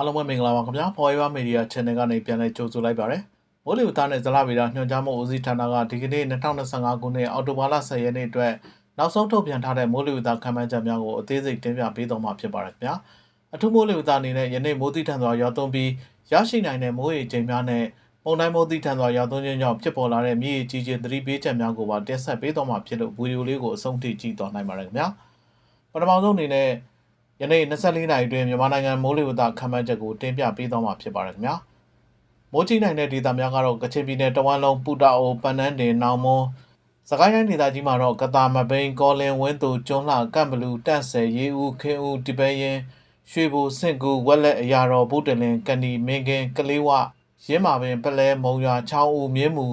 အားလုံးပဲမင်္ဂလာပါခင်ဗျာ Forever Media Channel ကနေပြန်လည်ကြိုဆိုလိုက်ပါရစေ။မိုးလေဝသနဲ့ဇလဗေဒညွှန်ကြားမှုဦးစီးဌာနကဒီကနေ့2025ခုနှစ်အောက်တိုဘာလ10ရက်နေ့အတွက်နောက်ဆုံးထုတ်ပြန်ထားတဲ့မိုးလေဝသခန့်မှန်းချက်များကိုအသေးစိတ်တင်ပြပေးတော့မှာဖြစ်ပါတယ်ခင်ဗျာ။အထူးမိုးလေဝသအနေနဲ့ယနေ့မိုးတိထန်စွာရွာသွန်းပြီးရရှိနိုင်တဲ့မိုးရေချိန်များနဲ့ပုံတိုင်းမိုးတိထန်စွာရွာသွန်းခြင်းကြောင့်ဖြစ်ပေါ်လာတဲ့မြေရေကြီးခြင်းသတိပေးချက်များကိုပါတင်ဆက်ပေးတော့မှာဖြစ်လို့ဗီဒီယိုလေးကိုအဆုံးထိကြည့်သွားနိုင်ပါတယ်ခင်ဗျာ။ပထမဆုံးအနေနဲ့ ယနေ့24နာရီအတွင်းမြန်မာနိုင်ငံမိုးလေဝသခန့်မှန်းချက်ကိုတင်ပြပေးသွားမှာဖြစ်ပါတယ်ခင်ဗျာမိုးကြီးနိုင်တဲ့ဒေသများကတော့ကချင်ပြည်နယ်တဝမ်းလုံးပူတာအိုပန်နန်းတင်နောင်မွန်းစကိုင်းတိုင်းဒေသကြီးမှာတော့ကတာမပိန်ကောလင်ဝင်းသူကျွန်းလှကန့်ဘလူတန့်ဆယ်ရေးဦးခင်းဦးဒီပဲရင်ရွှေဘူစင့်ကူဝက်လက်အရာတော်ဘုဒ္ဓလင်ကန်ဒီမင်းကင်းကလေးဝရင်းမာပင်ပလဲမုံရွာချောင်းဦးမြင်းမူ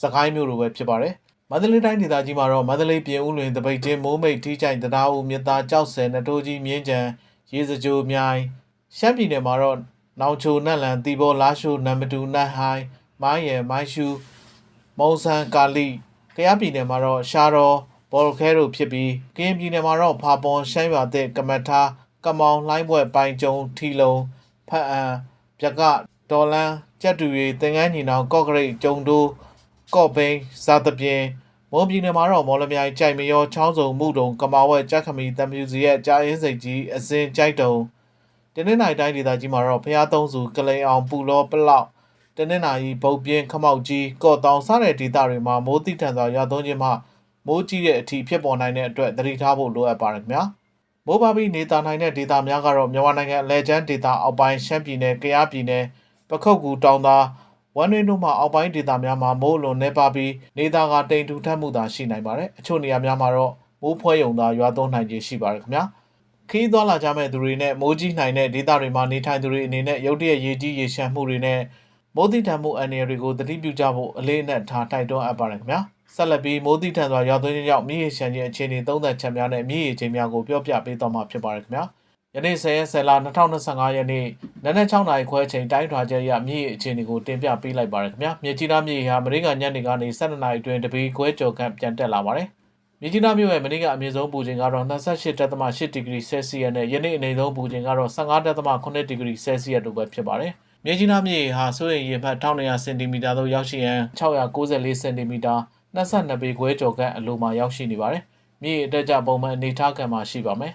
စကိုင်းမြို့လိုပဲဖြစ်ပါတယ် မန္တလေးတိုင်းဒေသကြီးမှာတော့မန္တလေးပြည်ဦးလွင်တပိတ်ချင်းမိုးမိတ်ထိကြိုင်တရားဦးမြစ်သားကြောက်ဆယ်နတိုးကြီးမြင်းကြံရေစကြိုမြိုင်ရှမ်းပြည်နယ်မှာတော့နောင်ချိုနက်လန်တီဘောလာရှိုနံပါတူနတ်ဟိုင်းမိုင်းရယ်မိုင်းရှူမုံဆန်ကာလီကယားပြည်နယ်မှာတော့ရှာတော်ဘော်ခဲတို့ဖြစ်ပြီးကရင်ပြည်နယ်မှာတော့ဖာပွန်ရှမ်းရွာတဲ့ကမတ်ထားကမောင်လှိုင်းဘွဲ့ပိုင်ကျုံထီလုံဖတ်အံပြကဒေါ်လန်ကြက်တူရီတင်ငန်းညီနောင်ကော့ဂရိတ်ကျုံတိုးကော့ဘိန်းဇာတပြင်း မွန်ပြည်နယ်မှာတော့မော်လမြိုင်ကြိုက်မရောချောင်းစုံမှုတုံကမာဝက်ကြက်ခမီတမ်မြူစီရဲ့ကြားရင်းစိတ်ကြီးအစင်ကြိုက်တုံတင်းနေနိုင်တိုင်းဒေသကြီးမှာတော့ဖျားသုံးစုကလိန်အောင်ပူလောပလောက်တင်းနေနိုင်ဘုတ်ပြင်းခမောက်ကြီးကော့တောင်စတဲ့ဒေသတွေမှာမိုးတိထန်စွာရွာသွန်းခြင်းမှမိုးကြီးတဲ့အထိဖြစ်ပေါ်နိုင်တဲ့အတွက်သတိထားဖို့လိုအပ်ပါတယ်ခင်ဗျာမိုးပါပြီးနေတာနိုင်တဲ့ဒေသများကတော့မြန်မာနိုင်ငံအလဲချမ်းဒေသအောက်ပိုင်းရှမ်းပြည်နယ်ကယားပြည်နယ်ပခုတ်ကူတောင်သား ဝမ်ရင်းတို့မှအောက်ပိုင်းဒေသများမှာမိုးအလွန်နေပါပြီးနေသားကတိမ်ထူထပ်မှုသာရှိနိုင်ပါတယ်အချို့နေရာများမှာတော့မိုးဖွဲယုံသာရွာသွန်းနိုင်ခြင်းရှိပါတယ်ခင်ဗျာခီးသွားလာကြမဲ့သူတွေနဲ့မိုးကြီးနိုင်တဲ့ဒေသတွေမှာနေထိုင်သူတွေအနေနဲ့ရုတ်တရက်ရေကြီးရေရှမ်းမှုတွေနဲ့မိုးတိထန်မှုအန္တရာယ်တွေကိုသတိပြုကြဖို့အလေးအနက်ထားတိုက်တွန်းအပ်ပါတယ်ခင်ဗျာဆက်လက်ပြီးမိုးတိထန်စွာရွာသွန်းခြင်းကြောင့်မြစ်ရေရှမ်းခြင်းအခြေအနေသုံးသက်ချက်များနဲ့မြစ်ရေချိန်များကိုပြောပြပေးသွားမှာဖြစ်ပါတယ်ခင်ဗျာ ယနေ့10ရက်10လ2025ရက်နေ့နနက်6နာရီခွဲချိန်တိုင်းထွာချက်ရမြစ်ရေအခြေအနေကိုတင်ပြပေးလိုက်ပါရခင်ဗျာမြစ်ကြီးနားမြစ်ရေဟာမနေ့ကညနေကနေ12နာရီအတွင်းတပီခွဲကျော်ခန့်ပြန်တက်လာပါတယ်မြစ်ကြီးနားမြို့ရဲ့မနေ့ကအမြင့်ဆုံးပူချိန်ကတော့28.8ဒီဂရီဆဲလ်စီယပ်နဲ့ယနေ့အနေဆုံးပူချိန်ကတော့15.8ဒီဂရီဆဲလ်စီယပ်တို့ပဲဖြစ်ပါတယ်မြစ်ကြီးနားမြစ်ရေဟာစိုးရိမ်ရေမှတ်1200စင်တီမီတာသို့ရောက်ရှိရန်694စင်တီမီတာ22ပေခွဲကျော်ခန့်အလိုမှာရောက်ရှိနေပါတယ်မြစ်ရေအတက်ကြပုံမှန်အနေထားခံမှာရှိပါမယ်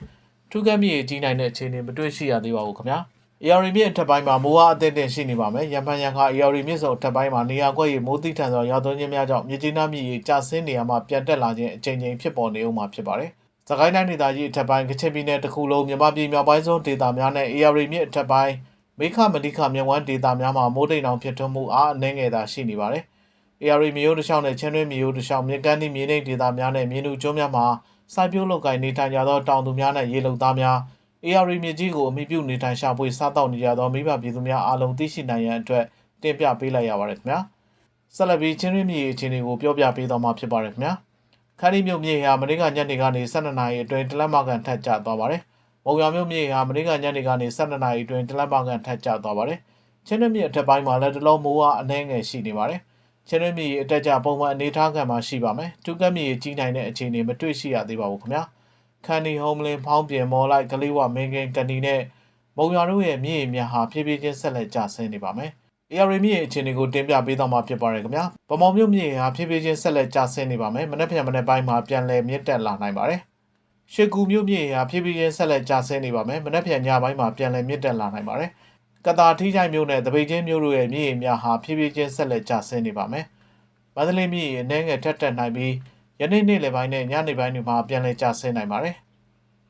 ထူးကမ်းမြစ်ရေကြီးနိုင်တဲ့အခြေအနေမတွေ့ရှိရသေးပါဘူးခင်ဗျာ AR မြစ်အထက်ပိုင်းမှာမိုးအားအသင့်တင်ရှိနေပါမယ်။ရံဖန်ရံခါ AR မြစ်စုံအထက်ပိုင်းမှာနေရာကွက်ရေမိုးတိထန်စွာရောက်သွန်းခြင်းများကြောင့်မြစ်ကြီးနားမြစ်ရေကျဆင်းနေရာမှာပြန်တက်လာခြင်းအကြိမ်ကြိမ်ဖြစ်ပေါ်နေဦးမှာဖြစ်ပါတယ်။စကိုင်းတိုင်းဒေသကြီးအထက်ပိုင်းကချင်ပြည်နယ်တစ်ခုလုံးမြန်မာပြည်မြောက်ပိုင်းဆုံးဒေသများနဲ့ AR မြစ်အထက်ပိုင်းမိခမတိခမြဝန်းဒေသများမှာမိုးတိမ်အောင်ဖြစ်ထွန်းမှုအားအနှဲငယ်သာရှိနေပါတယ်။ AR မြို့တစ်လျှောက်နဲ့ချင်းတွင်းမြို့တစ်လျှောက်မြကန်းဒီမြေနိမ့်ဒေသများနဲ့မြေနုကျွန်းများမှာ စိုက်ပျိုးလုပ်ကိုင်နေထိုင်ကြသောတောင်သူများနဲ့ရေလုံသားများ AR မြစ်ကြီးကိုအမိပြုနေထိုင်ရှာဖွေစားတောက်နေကြသောမိဘပြည်သူများအားလုံးသိရှိနိုင်ရန်အတွက်တင်ပြပေးလိုက်ရပါတယ်ခင်ဗျာဆက်လက်ပြီးချင်းရင်းမြေအခြေအနေကိုပြောပြပေးသွားမှာဖြစ်ပါတယ်ခင်ဗျာခန်းဒီမြို့မြေဟာမနေ့ကညနေကနေ12နာရီအတွင်းတလက်မကန်ထက်ကျသွားပါတယ်မုံရမြို့မြေဟာမနေ့ကညနေကနေ12နာရီအတွင်းတလက်မကန်ထက်ကျသွားပါတယ်ချင်းရင်းမြေအထက်ပိုင်းမှာလည်းတလုံးမိုးအားအနှဲငယ်ရှိနေပါတယ် ချင်းရင်းမြေအတက်ကြပုံမှန်အနေထားခံမှာရှိပါမယ်တူကက်မြေကြီးနိုင်တဲ့အခြေအနေမတွေ့ရှိရသေးပါဘူးခင်ဗျာခန်နီဟုံးမလင်းဖောင်းပြင်မော်လိုက်ကလေးဝမင်းကင်းကန်ဒီနဲ့မုံရွာတို့ရဲ့မြေမြဟာဖြည်းဖြည်းချင်းဆက်လက်ကျဆင်းနေပါမယ်။ AR မြေအခြေအနေကိုတင်ပြပေးသွားမှာဖြစ်ပါတယ်ခင်ဗျာ။ဗမော်မြို့မြေဟာဖြည်းဖြည်းချင်းဆက်လက်ကျဆင်းနေပါမယ်။မနေ့ပြန်မနေ့ပိုင်းမှာပြန်လည်မြင့်တက်လာနိုင်ပါတယ်။ရှေကူမြို့မြေဟာဖြည်းဖြည်းချင်းဆက်လက်ကျဆင်းနေပါမယ်။မနေ့ပြန်ညပိုင်းမှာပြန်လည်မြင့်တက်လာနိုင်ပါတယ်။ ကတာထီးချိုင်မြို့နယ်တပိတ်ချင်းမြို့တို့ရဲ့မြေများဟာဖြည်းဖြည်းချင်းဆက်လက်ကျဆင်းနေပါမယ်။မန္တလေးမြေအနေငယ်ထက်တက်နိုင်ပြီးယနေ့နေ့လယ်ပိုင်းနဲ့ညနေပိုင်းတွေမှာပြန်လည်ကျဆင်းနိုင်ပါတယ်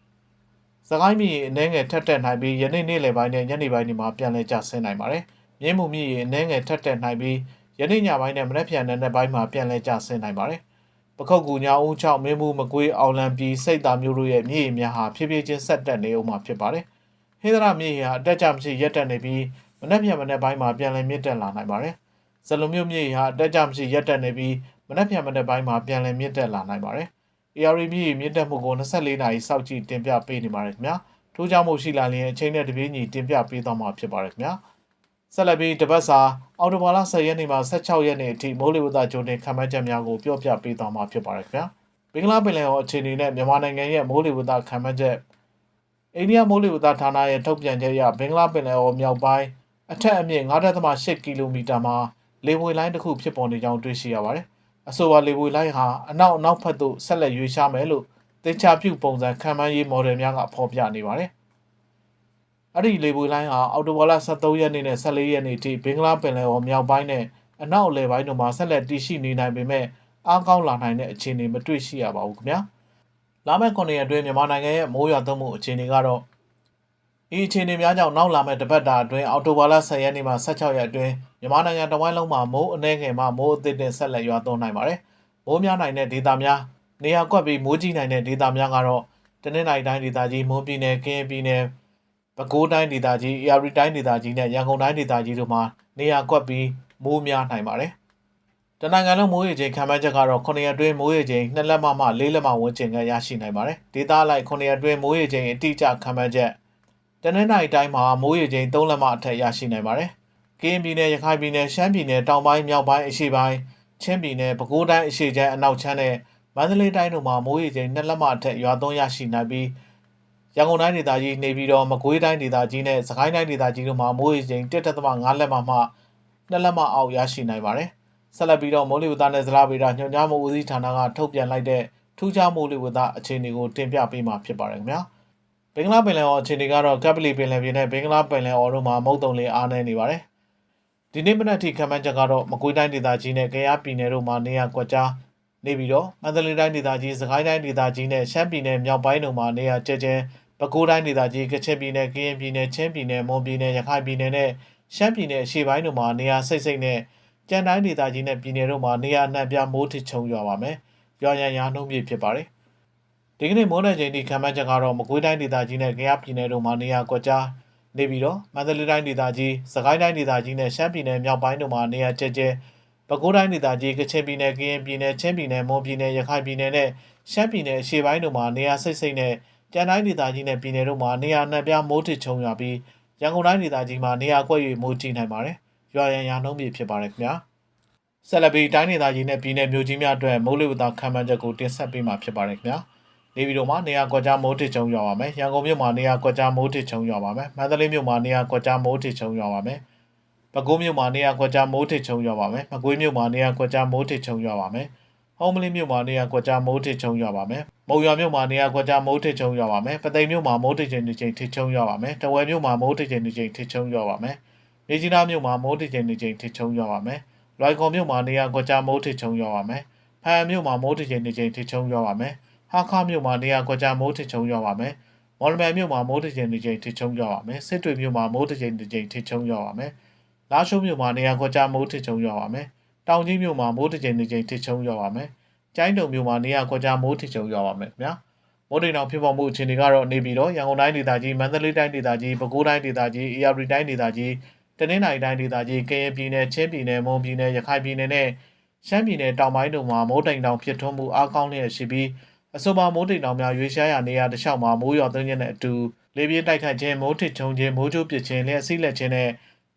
။စကိုင်းပြည်အနေငယ်ထက်တက်နိုင်ပြီးယနေ့နေ့လယ်ပိုင်းနဲ့ညနေပိုင်းတွေမှာပြန်လည်ကျဆင်းနိုင်ပါတယ်။မြင်းမှုပြည်အနေငယ်ထက်တက်နိုင်ပြီးယနေ့ညပိုင်းနဲ့မနက်ဖြန်နံနက်ပိုင်းမှာပြန်လည်ကျဆင်းနိုင်ပါတယ်။ပခုတ်ကူညာဦးချောက်မင်းမှုမကွေးအောင်လံပြည်စိတ်တာမျိုးတို့ရဲ့မြေအများဟာဖြည်းဖြည်းချင်းဆက်တက်နေဦးမှာဖြစ်ပါတယ်။ ဟိဒရာမြေဟာအတက်ကြမရှိရက်တက်နေပြီးမနက်ဖြန်မနက်ပိုင်းမှာပြန်လည်မြင့်တက်လာနိုင်ပါတယ်။ဇလုံမျိုးမြေဟာအတက်ကြမရှိရက်တက်နေပြီးမနက်ဖြန်မနက်ပိုင်းမှာပြန်လည်မြင့်တက်လာနိုင်ပါတယ်။ AR မြင့်မြင့်တက်မှုကို24နာရီစောင့်ကြည့်တင်ပြပေးနေပါတယ်ခင်ဗျာ။ထိုးကြောင့်မို့ရှိလာရင်အချိန်နဲ့တပြေးညီတင်ပြပေးသွားမှာဖြစ်ပါတယ်ခင်ဗျာ။ဆက်လက်ပြီးတပတ်စာအော်တိုဘာလ10ရက်နေ့မှ16ရက်နေ့အထိမိုးလေဝသကြိုတင်ခန့်မှန်းချက်များကိုပြောပြပေးသွားမှာဖြစ်ပါတယ်ခင်ဗျာ။ဘင်္ဂလားပင်လယ်အော်အခြေအနေနဲ့မြန်မာနိုင်ငံရဲ့မိုးလေဝသခန့်မှန်းချက် အိန္ဒိယမိုးလေဝသဌာနရဲ့ထုတ်ပြန်ချက်အရဘင်္ဂလားပင်လယ်အော်မြောက်ပိုင်းအထက်အမြင့်9.8ကီလိုမီတာမှာလေပွေလိုင်းတစ်ခုဖြစ်ပေါ်နေကြောင်းတွေ့ရှိရပါတယ်။အဆိုပါလေပွေလိုင်းဟာအနောက်အနောက်ဘက်သို့ဆက်လက်ရွေ့ရှားမယ်လို့သေချာပြုပုံစံခံမှန်းရေးမော်ဒယ်များကဖော်ပြနေပါတယ်။အဲ့ဒီလေပွေလိုင်းဟာအော်တိုဘာလ23ရက်နေ့နဲ့14ရက်နေ့ထိဘင်္ဂလားပင်လယ်အော်မြောက်ပိုင်းနဲ့အနောက်အလယ်ပိုင်းတို့မှာဆက်လက်တည်ရှိနေနိုင်ပေမဲ့အားကောင်းလာနိုင်တဲ့အခြေအနေမတွေ့ရှိရပါဘူးခင်ဗျာ။ လာမယ့်9ရက်အတွင်းမြန်မာနိုင်ငံရဲ့မိုးရွာသွန်းမှုအခြေအနေကတော့ဤအခြေအနေများကြောင့်နောက်လာမယ့်တပတ်တာအတွင်းအော်တိုဘာလ10ရက်နေ့မှ16ရက်အတွင်းမြန်မာနိုင်ငံတဝိုင်းလုံးမှာမိုးအနှဲငယ်မှမိုးအသစ်တင်ဆက်လက်ရွာသွန်းနိုင်ပါတယ်။မိုးများနိုင်တဲ့ဒေသများနေရာကွက်ပြီးမိုးကြီးနိုင်တဲ့ဒေသများကတော့တနင်္လာရီတိုင်းဒေသကြီးမွန်ပြည်နယ်ကင်းပြည်နယ်ပဲခူးတိုင်းဒေသကြီးအေရီတိုင်းဒေသကြီးနဲ့ရန်ကုန်တိုင်းဒေသကြီးတို့မှာနေရာကွက်ပြီးမိုးများနိုင်ပါတယ်။ တနင်္ဂနွေလုံးမိုးရေချိန်ခံမှန်းချက်ကတော့9ရက်အတွင်းမိုးရေချိန်2လက်မမှ4လက်မဝန်းကျင်ကရရှိနိုင်ပါတယ်။ဒေသအလိုက်9ရက်အတွင်းမိုးရေချိန်အတိအကျခံမှန်းချက်တနင်္လာရီတိုင်းမှာမိုးရေချိန်3လက်မအထက်ရရှိနိုင်ပါတယ်။ကရင်ပြည်နယ်ရခိုင်ပြည်နယ်ရှမ်းပြည်နယ်တောင်ပိုင်းမြောက်ပိုင်းအရှေ့ပိုင်းချင်းပြည်နယ်ပဲခူးတိုင်းအရှေ့ချမ်းအနောက်ချမ်းနဲ့မန္တလေးတိုင်းတို့မှာမိုးရေချိန်2လက်မအထက်ရွာသွန်းရရှိနိုင်ပြီးရန်ကုန်တိုင်းဒေသကြီးနေပြည်တော်မကွေးတိုင်းဒေသကြီးနဲ့စကိုင်းတိုင်းဒေသကြီးတို့မှာမိုးရေချိန်1.5လက်မမှ2လက်မအောက်ရရှိနိုင်ပါတယ်။ ဆက်လက်ပြီးတော့မိုးလေဝသနဲ့ဇလားဗေဒညွှန်ကြားမှုဦးစီးဌာနကထုတ်ပြန်လိုက်တဲ့ထူးခြားမိုးလေဝသအခြေအနေကိုတင်ပြပေးမှာဖြစ်ပါတယ်ခင်ဗျာ။ဘင်္ဂလားပင်လယ်အော်အခြေအနေကတော့ကပ်ပလီပင်လယ်ပြင်နဲ့ဘင်္ဂလားပင်လယ်အော်တို့မှာမုတ်တုံလေးအားနည်းနေပါတယ်။ဒီနေ့မနက်ထိခံမှန်းချက်ကတော့မကွေးတိုင်းဒေသကြီးနဲ့ကယားပြည်နယ်တို့မှာနေရာကွက်ကြားနေပြီးတော့မန္တလေးတိုင်းဒေသကြီးစကိုင်းတိုင်းဒေသကြီးနဲ့ရှမ်းပြည်နယ်မြောက်ပိုင်းတို့မှာနေရာကျဲကျဲပဲခူးတိုင်းဒေသကြီးကချင်ပြည်နယ်ကရင်ပြည်နယ်ချင်းပြည်နယ်မွန်ပြည်နယ်ရခိုင်ပြည်နယ်နဲ့ရှမ်းပြည်နယ်အရှေ့ပိုင်းတို့မှာနေရာစိတ်စိတ်နဲ့ ကြံတိုင်းဒေသကြီးနဲ့ပြည်နယ်တို့မှာနေရာအနှံ့ပြမိုးထစ်ချုံရွာပါမယ်။ရွာရန်ရာနှုံးပြဖြစ်ပါတယ်။ဒီကနေ့မိုးနယ်ချိန်ဒီခံမှန်းချက်ကတော့မကွေးတိုင်းဒေသကြီးနဲ့ကယားပြည်နယ်တို့မှာနေရာကွက်ကြားနေပြီးတော့မန္တလေးတိုင်းဒေသကြီးစကိုင်းတိုင်းဒေသကြီးနဲ့ရှမ်းပြည်နယ်မြောက်ပိုင်းတို့မှာနေရာကျဲကျဲပဲခူးတိုင်းဒေသကြီးကချင်ပြည်နယ်ကရင်ပြည်နယ်ချင်းပြည်နယ်မွန်ပြည်နယ်ရခိုင်ပြည်နယ်နဲ့ရှမ်းပြည်နယ်အရှေ့ပိုင်းတို့မှာနေရာစိတ်စိတ်နဲ့ကြံတိုင်းဒေသကြီးနဲ့ပြည်နယ်တို့မှာနေရာနှံ့ပြားမိုးထစ်ချုံရွာပြီးရန်ကုန်တိုင်းဒေသကြီးမှာနေရာကွက်၍မိုးကြီးနိုင်ပါတယ်။ ရွာရန်ရာနှုံးပြဖြစ်ပါတယ်ခင်ဗျာ။ဆက်လက်ပြီးတိုင်းဒေသကြီးနဲ့ပြည်နယ်မြို့ကြီးများအတွက်မိုးလေဝသခံမှန်းချက်ကိုတင်ဆက်ပေးမှာဖြစ်ပါတယ်ခင်ဗျာ။နေပြည်တော်မှာနေရာကွက်ကြားမိုးထစ်ချုံရွာပါမယ်။ရန်ကုန်မြို့မှာနေရာကွက်ကြားမိုးထစ်ချုံရွာပါမယ်။မန္တလေးမြို့မှာနေရာကွက်ကြားမိုးထစ်ချုံရွာပါမယ်။ပဲခူးမြို့မှာနေရာကွက်ကြားမိုးထစ်ချုံရွာပါမယ်။မကွေးမြို့မှာနေရာကွက်ကြားမိုးထစ်ချုံရွာပါမယ်။ဟောင်းမလင်းမြို့မှာနေရာကွက်ကြားမိုးထစ်ချုံရွာပါမယ်။မုံရွာမြို့မှာနေရာကွက်ကြားမိုးထစ်ချုံရွာပါမယ်။ပသိမ်မြို့မှာမိုးထစ်ချိန်တစ်ချိန်ထစ်ချုံရွာပါမယ်။တဝယ်မြို့မှာမိုးထစ်ချိန်တစ်ချိန်ထစ်ချုံရွာပါမယ်။ နေကြီးနားမြို့မှာမိုးထစ်ချိန်တစ်ချိန်ထစ်ချုံရွာပါမယ်။လွိုင်ကော်မြို့မှာနေရာကွက်ကြားမိုးထစ်ချုံရွာပါမယ်။ဖားမြို့မှာမိုးထစ်ချိန်တစ်ချိန်ထစ်ချုံရွာပါမယ်။ဟာခါမြို့မှာနေရာကွက်ကြားမိုးထစ်ချုံရွာပါမယ်။မော်လမြိုင်မြို့မှာမိုးထစ်ချိန်တစ်ချိန်ထစ်ချုံရွာပါမယ်။စစ်တွေမြို့မှာမိုးထစ်ချိန်တစ်ချိန်ထစ်ချုံရွာပါမယ်။လာရှိုးမြို့မှာနေရာကွက်ကြားမိုးထစ်ချုံရွာပါမယ်။တောင်ကြီးမြို့မှာမိုးထစ်ချိန်တစ်ချိန်ထစ်ချုံရွာပါမယ်။ကျိုင်းတုံမြို့မှာနေရာကွက်ကြားမိုးထစ်ချုံရွာပါမယ်ခင်ဗျာ။မိုးတိမ်တောင်ဖြစ်ပေါ်မှုအခြေအနေကတော့နေပြည်တော်ရန်ကုန်တိုင်းဒေသကြီးမန္တလေးတိုင်းဒေသကြီးပဲခူးတိုင်းဒေသကြီးအေရရီတိုင်းဒေသကြီး တနင်္သာရီတိုင်းဒေသကြီးကရင်ပြည်နယ်ချင်းပြည်နယ်မွန်ပြည်နယ်ရခိုင်ပြည်နယ်နဲ့ရှမ်းပြည်နယ်တောင်ပိုင်းတို့မှာမိုးတိမ်တောင်ဖြစ်ထွန်းမှုအားကောင်းလျက်ရှိပြီးအဆိုပါမိုးတိမ်တောင်များရွေးရှားရာနေရာတစ်လျှောက်မှာမိုးရွာသွန်းခြင်းနဲ့အတူလေပြင်းတိုက်ခတ်ခြင်းမိုးထစ်ချုံခြင်းမိုးကြိုးပစ်ခြင်းလျှက်စီးလက်ခြင်းနဲ့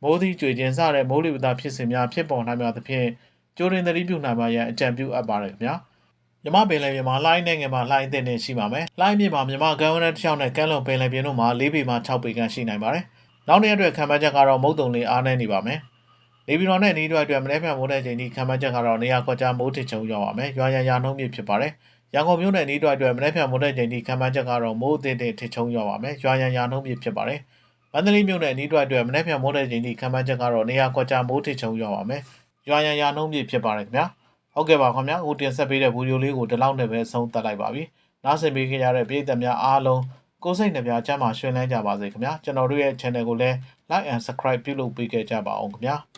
မိုးသီးကြွေခြင်းစတဲ့မိုးလေဝသဖြစ်စဉ်များဖြစ်ပေါ်နိုင်မှာသဖြင့်ကြိုးရင်သတိပြုနိုင်ပါရန်အကြံပြုအပ်ပါတယ်ခင်ဗျာ။မြမပင်လယ်ပြင်မှာလှိုင်းနဲ့ငယ်မှာလှိုင်းအသင့်နေရှိပါမယ်။လှိုင်းမြင့်မှာမြမကမ်းဝန်းတစ်ချောင်းနဲ့ကမ်းလွန်ပင်လယ်ပြင်တို့မှာ၄ပေမှ6ပေခန့်ရှိနိုင်ပါတယ်။ နောက်နေ့အတွက်ခံမှန်းချက်ကတော့မုတ်တုံလေးအားနည်းနေပါမယ်။နေပြည်တော်နဲ့နေတွက်အတွက်မနေ့ပြန်မိုးတဲ့ချိန်ဒီခံမှန်းချက်ကတော့နေရာကွက်ကြားမိုးထစ်ချုံရောက်ပါမယ်။ရွာရန်ရာနှုံးမြင့်ဖြစ်ပါတယ်။ရန်ကုန်မြို့နယ်နေတွက်အတွက်မနေ့ပြန်မိုးတဲ့ချိန်ဒီခံမှန်းချက်ကတော့မိုးအသင့်တင်ထစ်ချုံရောက်ပါမယ်။ရွာရန်ရာနှုံးမြင့်ဖြစ်ပါတယ်။မန္တလေးမြို့နယ်နေတွက်အတွက်မနေ့ပြန်မိုးတဲ့ချိန်ဒီခံမှန်းချက်ကတော့နေရာကွက်ကြားမိုးထစ်ချုံရောက်ပါမယ်။ရွာရန်ရာနှုံးမြင့်ဖြစ်ပါတယ်ခင်ဗျာ။ဟုတ်ကဲ့ပါခင်ဗျာဟိုတင်ဆက်ပေးတဲ့ဗီဒီယိုလေးကိုဒီလောက်နဲ့ပဲဆုံးသတ်လိုက်ပါပြီ။နောက်ဆက်ပေးခဲ့ရတဲ့ပြည်သက်များအားလုံး ကိုယ်စိတ်နှပြချမ်းသာရှင်လန်းကြပါစေခင်ဗျာကျွန်တော်တို့ရဲ့ channel ကိုလည်း like and subscribe ပြုလုပ်ပေးခဲ့ကြပါအောင်ခင်ဗျာ။